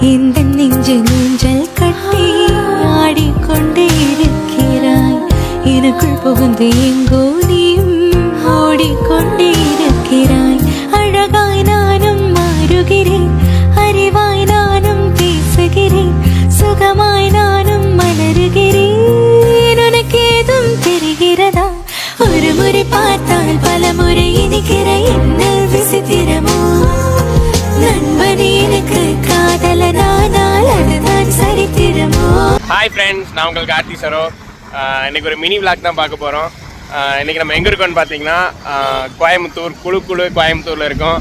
இந்த நெஞ்சு நெஞ்சல் கட்டி ஆடிக்கொண்டே இருக்கிறாய். எனக்குள் புகுந்து எங்கோ நீயும் ஓடிக்கொண்டே இருக்கிறாய். அழகாய் நானும் மாறுகிறேன். அறிவாய் நானும் பேசுகிறேன். சுகமாய் நானும் மலருகிறேன். உனக்கு ஏதும் தெரிகிறதா? ஒரு முறை பார்த்தால் பல முறை ஹாய் ஃப்ரெண்ட்ஸ் நான் உங்களுக்கு ஆர்த்தி சரோ. இன்றைக்கி ஒரு மினி விளாக் தான் பார்க்க போகிறோம் இன்னைக்கு நம்ம எங்கே இருக்கோம்னு பார்த்தீங்கன்னா கோயம்புத்தூர் குழு குழு கோயம்புத்தூரில் இருக்கோம்.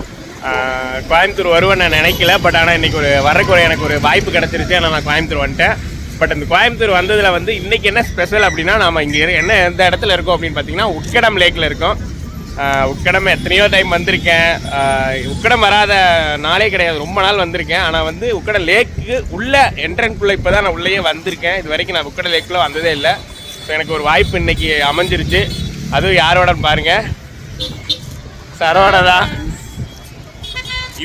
கோயம்புத்தூர் வருவேன் நான் நினைக்கல பட் ஆனால் இன்றைக்கி ஒரு வரக்குற எனக்கு ஒரு வாய்ப்பு கிடச்சிருச்சு. ஆனால் நான் கோயம்புத்தூர் வந்துட்டேன். பட் இந்த கோயம்புத்தூர் வந்ததில் வந்து இன்றைக்கி என்ன ஸ்பெஷல் அப்படின்னா நம்ம இங்கே என்ன எந்த இடத்துல இருக்கோம் அப்படின்னு பார்த்தீங்கன்னா உட்கடம் லேக்கில் இருக்கோம். உக்கடம் எத்தனையோ டைம் வந்திருக்கேன். உக்கடம் வராத நாளே கிடையாது. ரொம்ப நாள் வந்திருக்கேன். ஆனால் வந்து உக்கடம் லேக்கு உள்ள என்ட்ரன்ஸ்குள்ளே இப்போ தான் நான் உள்ளேயே வந்திருக்கேன். இது வரைக்கும் நான் உக்கடம் லேக்குள்ளே வந்ததே இல்லை. ஸோ எனக்கு ஒரு வாய்ப்பு இன்னைக்கு அமைஞ்சிருச்சு. அதுவும் யாரோட பாருங்க. சரோட தான்.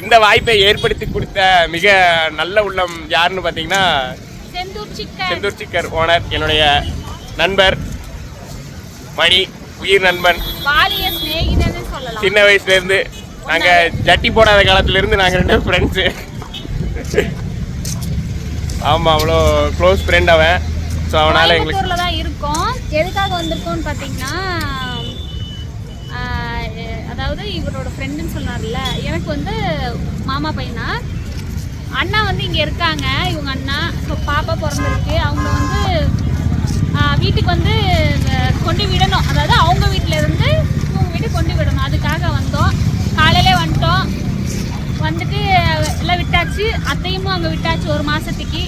இந்த வாய்ப்பை ஏற்படுத்தி கொடுத்த மிக நல்ல உள்ளம் யாருன்னு பார்த்தீங்கன்னா செந்தூர் சிக்கர். ஓனர் என்னுடைய நண்பர் மணி. உயிர் நண்பன். சின்ன வயசுல இருந்து நாங்க ஜட்டி போடாத காலத்துல இருந்து நாங்க ரெண்டு ஃப்ரெண்ட்ஸு ஆமா அவ்வளோ க்ளோஸ் ஃப்ரெண்ட் அவன். ஸோ அவனால எங்களுக்கு தான் இருக்கோம். எதுக்காக வந்திருக்கோம்னு பார்த்தீங்கன்னா அதாவது இவரோட ஃப்ரெண்டுன்னு சொன்னார்ல. எனக்கு வந்து மாமா பையனா அண்ணா வந்து இங்கே இருக்காங்க. இவங்க அண்ணா ஸோ பாப்பா பிறந்திருக்கு. அவங்க வந்து வீட்டுக்கு வந்து கொண்டு விடணும். அதாவது அவங்க வீட்டில் இருந்து இவங்க வீட்டுக்கு கொண்டு விடணும். அதுக்காக வந்தோம். காலையிலே வந்துட்டோம். வந்துட்டு எல்லாம் விட்டாச்சு. அத்தையும் அங்கே விட்டாச்சு ஒரு மாதத்துக்கு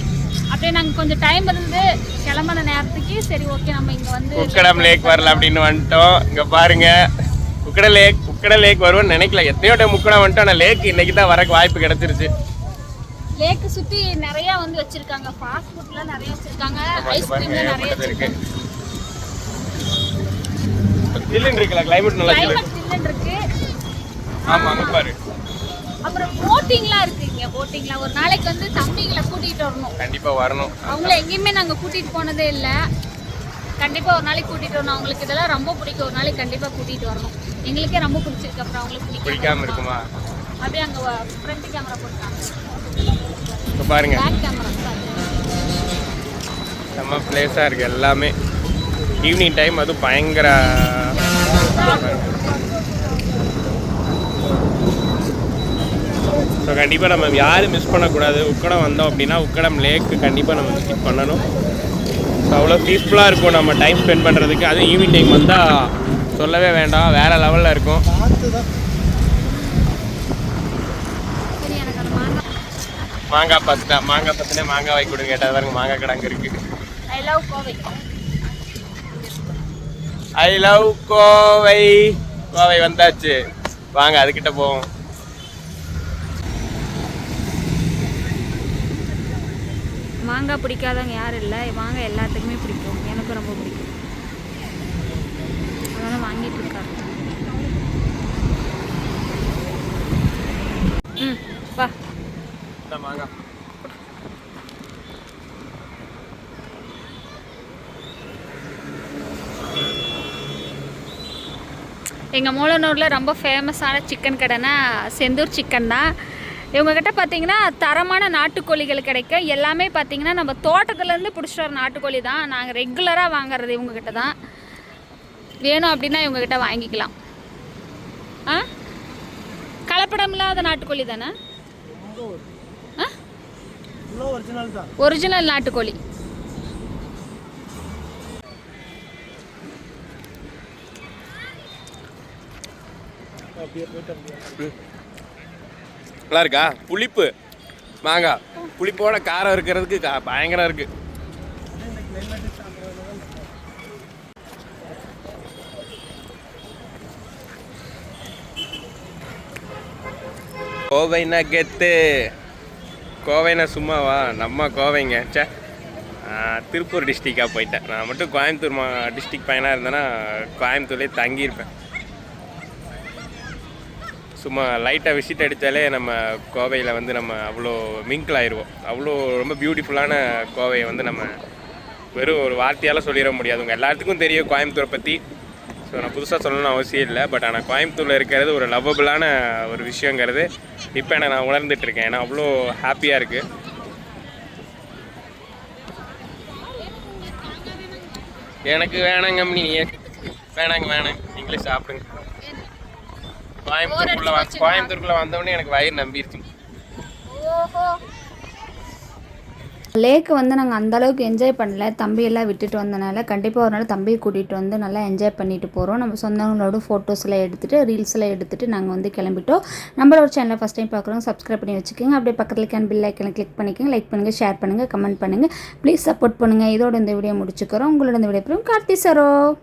அப்படியே நாங்கள் கொஞ்சம் டைம் இருந்து கிளம்புன நேரத்துக்கு சரி ஓகே நம்ம இங்கே வந்து உக்கடம் லேக் வரல அப்படின்னு வந்துட்டோம். இங்க பாருங்க. உக்கட லேக் உக்கட லேக் வருவோம்னு நினைக்கல. எத்தனையோ டைம் உக்கடம் வந்துட்டோம். ஆனால் லேக் இன்னைக்கு தான் வரக்கு வாய்ப்பு கிடைச்சிருச்சு. லேக்கு சுற்றி நிறைய வந்து வச்சிருக்காங்க. ஃபாஸ்ட் ஃபுட்லாம் நிறைய வச்சிருக்காங்க. ஐஸ்கிரீம்லாம் நிறைய வச்சிருக்காங்க. ஜில்லுன்னு இருக்குல்ல கிளைமேட் நல்லா கிளைமேட் சில்லுன்னு இருக்கு. ஆமா அங்க பாரு. அப்புறம் போட்டிங்லாம் இருக்கு இங்கே போட்டிங்லாம் ஒரு நாளைக்கு வந்து தம்பிகளை கூட்டிகிட்டு வரணும். கண்டிப்பா வரணும். அவங்கள எங்கேயுமே நாங்கள் கூட்டிகிட்டு போனதே இல்லை. கண்டிப்பாக ஒரு நாளைக்கு கூட்டிகிட்டு வரணும். அவங்களுக்கு இதெல்லாம் ரொம்ப பிடிக்கும். ஒரு நாளைக்கு கண்டிப்பாக கூட்டிகிட்டு வரணும். எங்களுக்கே ரொம்ப பிடிச்சிருக்கு. அப்புறம் அவங்களுக்கு பிடிக்காம இருக்குமா? அப்படியே அங்கே ஃப்ரண்ட் கேமரா போட்டாங்க இப்போ பாருங்க. பேக் கேமரா செம்ம பிளேஸாக இருக்குது எல்லாமே. ஈவினிங் டைம் அதுவும் பயங்கர ஸோ கண்டிப்பாக நம்ம யாரும் மிஸ் பண்ணக்கூடாது. உக்கடம் வந்தோம் அப்படின்னா உக்கடம் லேக்கு கண்டிப்பாக நம்ம விசிட் பண்ணணும். ஸோ அவ்வளோ பீஸ்ஃபுல்லாக இருக்கும் நம்ம டைம் ஸ்பெண்ட் பண்ணுறதுக்கு அதுவும் ஈவினிங் டைம் வந்தால் சொல்லவே வேண்டாம். வேறு லெவலில் இருக்கும் சரி எனக்கு அந்த மாங்காய் மாங்காய் பத்து மாங்காய் பத்துனே மாங்காய் வாங்கி கொடுங்க. கேட்டால் பாருங்க மாங்காய் கடை அங்கே இருக்குது I love Kovai. I love Kovai. Kovai வந்தாச்சு. வாங்க அதுக்கிட்ட போவோம். மாங்காய் பிடிக்காதவங்க யாரும் இல்லை. மாங்காய் எல்லாத்துக்குமே பிடிக்கும் அதனால் வாங்கிட்டு இருக்காரு ம் வா இந்த மாங்காய் எங்கள் மூலனூரில் ரொம்ப ஃபேமஸான சிக்கன் கடைனா செந்தூர் சிக்கன் தான். இவங்கக்கிட்ட பார்த்தீங்கன்னா தரமான நாட்டுக்கோழிகள் கிடைக்க எல்லாமே பார்த்தீங்கன்னா நம்ம தோட்டத்துலேருந்து பிடிச்சிட்டு வர நாட்டுக்கோழி தான். நாங்கள் ரெகுலராக வாங்குறது இவங்கக்கிட்ட தான். வேணும் அப்படின்னா இவங்கக்கிட்ட வாங்கிக்கலாம். ஆ? கலப்படம் இல்லாத நாட்டுக்கோழி தானே? ஆ? ஒரிஜினல் நாட்டுக்கோழி. நல்லா இருக்கா? புளிப்பு. மாங்காய் புளிப்போட காரம் இருக்கிறதுக்கு கா- பயங்கரம் இருக்கு. கோவைனா கெத்து. கோவைனா சும்மாவா? நம்ம கோவைங்க. சே திருப்பூர் டிஸ்ட்ரிக்டாக போயிட்டேன். நான் மட்டும் கோயம்புத்தூர் மா டிஸ்ட்ரிக் பையனாக இருந்தேன்னா கோயம்புத்தூர்லேயே தங்கியிருப்பேன். சும்மா லைட்டாக விசிட் அடித்தாலே நம்ம கோவையில் வந்து நம்ம அவ்வளோ மிங்கிள் ஆயிடுவோம் அவ்வளோ ரொம்ப பியூட்டிஃபுல்லான கோவையை வந்து நம்ம வெறும் ஒரு வார்த்தையால் சொல்லிட முடியாது. உங்கள் எல்லாத்துக்கும் தெரியும் கோயம்புத்தூரை பற்றி ஸோ நான் புதுசாக சொல்லணும்னு அவசியம் இல்லை. பட் ஆனால் கோயம்புத்தூரில் இருக்கிறது ஒரு லவ்வபிளான ஒரு விஷயங்கிறது. இப்போ எனக்கு நான் உணர்ந்துட்டு இருக்கேன். ஏன்னா அவ்வளோ ஹாப்பியாக இருக்குது எனக்கு வேணாங்க நீ வேணாங்க வேணாங்க. நீங்களே சாப்பிடுங்க. கோயம்புத்தூருக்குள்ள வ- கோயம்புத்தூருக்குள்ள வந்தவொடனே எனக்கு வயிறு நம்பிருச்சு ஓஹோ. லேக்கு வந்து நாங்கள் அந்த அளவுக்கு என்ஜாய் பண்ணல. தம்பி எல்லாம் விட்டுட்டு வந்தனால கண்டிப்பாக ஒரு நாள் தம்பியை கூட்டிகிட்டு வந்து நல்லா என்ஜாய் பண்ணிட்டு போகிறோம் நம்ம சொந்தங்களோட ஃபோட்டோஸ்லாம் எடுத்துகிட்டு ரீல்ஸ்லாம் எடுத்துகிட்டு நாங்கள் வந்து கிளம்பிட்டோம். நம்மளோட சேனலை ஃபஸ்ட் டைம் பார்க்குறோம் சப்ஸ்கிரைப் பண்ணி வச்சுக்கோங்க. அப்படியே பக்கத்தில் கேன் பில் ஐக்கனை கிளிக் பண்ணிக்கோங்க. லைக் பண்ணுங்கள் ஷேர் பண்ணுங்கள் கமெண்ட் பண்ணுங்கள் ப்ளீஸ் சப்போர்ட் பண்ணுங்கள் இதோட இந்த வீடியோ முடிச்சுக்கிறோம். உங்களோட இந்த வீடியோ அப்புறம் கார்த்தி சரோ.